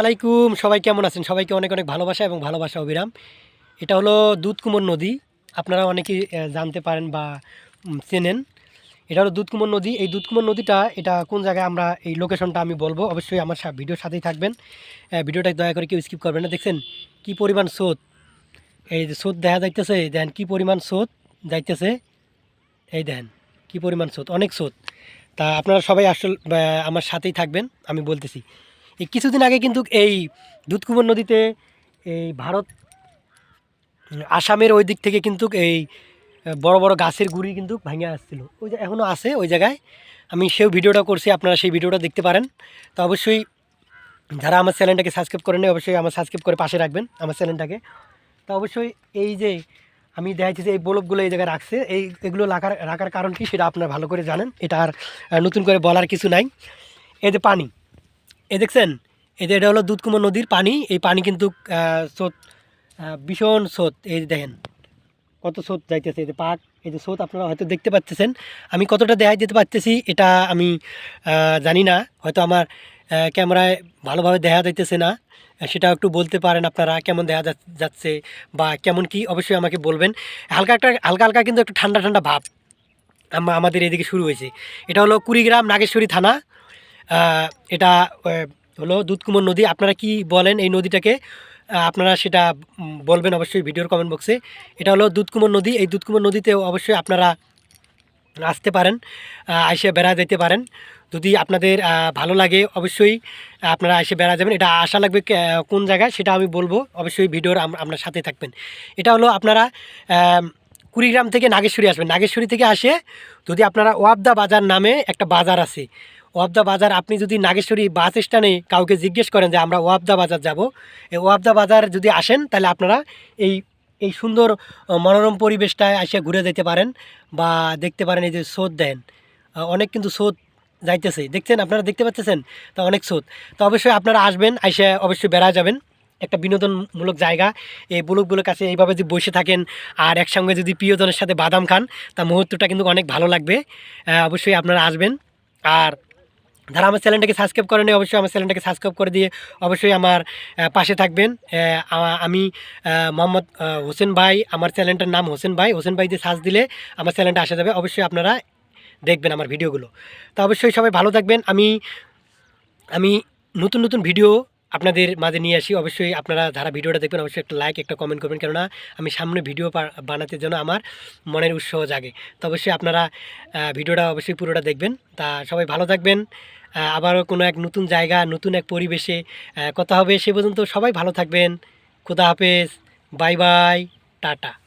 আলাইকুম সবাই কেমন আছেন? সবাইকে অনেক অনেক ভালোবাসা এবং ভালোবাসা, অবিরাম। এটা হলো দুধকুমোর নদী। আপনারা অনেকেই জানতে পারেন বা চেনেন। এটা হলো দুধকুমোর নদী। এই দুধকুমোর নদীটা, এটা কোন জায়গায় আমরা, এই লোকেশনটা আমি বলব। অবশ্যই আমার ভিডিওর সাথেই থাকবেন। ভিডিওটা দয়া করে কেউ স্কিপ করবেন না। দেখছেন কি পরিমাণ স্রোত। এই যে স্রোত দেখা যাইতেছে, দেখেন কি পরিমাণ স্রোত যাইতেছে। এই দেখেন কি পরিমাণ স্রোত, অনেক স্রোত। তা আপনারা সবাই আসল আমার সাথেই থাকবেন, আমি বলতেছি। এই কিছুদিন আগে কিন্তু এই দুধকুমর নদীতে এই ভারত, আসামের ওই দিক থেকে কিন্তু এই বড় বড় গাছের গুড়ি কিন্তু ভেঙে আসছিল। ওই যে এখনও আছে ওই জায়গায়। আমি সেও ভিডিওটা করছি, আপনারা সেই ভিডিওটা দেখতে পারেন। তো অবশ্যই যারা আমার চ্যানেলটাকে সাবস্ক্রাইব করেন অবশ্যই আমার সাবস্ক্রাইব করে পাশে রাখবেন, আমার চ্যানেলটাকে। তো অবশ্যই এই যে আমি দেখাচ্ছি যে এই বলবগুলো এই জায়গায় রাখছে, এই, এগুলো রাখার রাখার কারণ কি সেটা আপনারা ভালো করে জানেন। এটা আর নতুন করে বলার কিছু নাই। এই যে পানি এ দেখছেন, এই যে এটা হলো দুধকুমার নদীর পানি, এই পানি কিন্তু স্রোত ভীষণ স্রোত, এই দেখেন, কত স্রোত যাইতেছে, এই যে পাক এই যে স্রোত আপনারা হয়তো দেখতে পাচ্ছেন। আমি কতটা দেখাই যেতে পারতেছি, এটা আমি জানি না, হয়তো আমার ক্যামেরায় ভালোভাবে দেখা যাইতেছে না সেটা একটু বলতে পারেন আপনারা, কেমন দেখা যাচ্ছে বা কেমন কি, অবশ্যই আমাকে বলবেন। হালকা একটা, হালকা হালকা কিন্তু একটু ঠান্ডা ঠান্ডা ভাব আমাদের এদিকে শুরু হয়েছে। এটা হলো কুড়িগ্রাম, নাগেশ্বরী থানা এটা হলো দুধকুমর নদী। আপনারা কি বলেন এই নদীটাকে? আপনারা সেটা বলবেন অবশ্যই ভিডিওর কমেন্ট বক্সে এটা হলো দুধকুমর নদী। এই দুধকুমর নদীতেও অবশ্যই আপনারা আসতে পারেন আইসে বেড়া যেতে পারেন। যদি আপনাদের ভালো লাগে অবশ্যই আপনারা এসে বেড়া যাবেন। এটা আশা লাগবে কোন জায়গায় সেটা আমি বলব। অবশ্যই ভিডিওর আপনার সাথে থাকবেন। এটা হলো আপনারা কুড়িগ্রাম থেকে নাগেশ্বরী আসবেন। নাগেশ্বরী থেকে আসে যদি আপনারা ওয়াবদা বাজার নামে একটা বাজার আছে ওয়াবদা বাজার, আপনি যদি নাগেশ্বরী বাস স্ট্যান্ডে কাউকে জিজ্ঞেস করেন যে আমরা ওয়াবদা বাজার যাব, এই ওয়াবদা বাজার যদি আসেন, তাহলে আপনারা এই এই সুন্দর মনোরম পরিবেশটায় এসে ঘুরে যেতে পারেন বা দেখতে পারেন এই যে স্রোত দেন। অনেক কিন্তু স্রোত যাইতেছে। দেখছেন? আপনারা দেখতে পাচ্ছেন? তা অনেক স্রোত। তো অবশ্যই আপনারা আসবেন, এসে অবশ্যই বেড়া যাবেন। একটা বিনোদনমূলক জায়গা। এই বুলুকগুলোর কাছে এইভাবে যদি বসে থাকেন আর একসঙ্গে যদি প্রিয়জনের সাথে বাদাম খান, তা মুহূর্তটা কিন্তু অনেক ভালো লাগবে। অবশ্যই আপনারা আসবেন। আর যারা আমার চ্যানেলটাকে সাবস্ক্রাইব করেনি অবশ্যই আমার চ্যানেলটাকে সাবস্ক্রাইব করে দিয়ে অবশ্যই আমার পাশে থাকবেন। আমি মোহাম্মদ হোসেন ভাই, আমার চ্যানেলটার নাম হোসেন ভাই। হোসেন ভাই দিয়ে সার্চ দিলে আমার চ্যানেলটা আসা যাবে। অবশ্যই আপনারা দেখবেন আমার ভিডিওগুলো। তো অবশ্যই সবাই ভালো থাকবেন। আমি আমি নতুন নতুন ভিডিও আপনাদের মাঝে নিয়ে আসি। অবশ্যই আপনারা যারা ভিডিওটা দেখবেন, অবশ্যই একটা লাইক একটা কমেন্ট করবেন। কেননা আমি সামনে ভিডিও বানাতে যেন আমার মনের উৎসাহ জাগে। তো অবশ্যই আপনারা ভিডিওটা অবশ্যই পুরোটা দেখবেন। তা সবাই ভালো থাকবেন। আবারও কোনো এক নতুন জায়গা, নতুন এক পরিবেশে কথা হবে সে পর্যন্ত সবাই ভালো থাকবেন। খুদা হাফেজ। Bye bye. টাটা।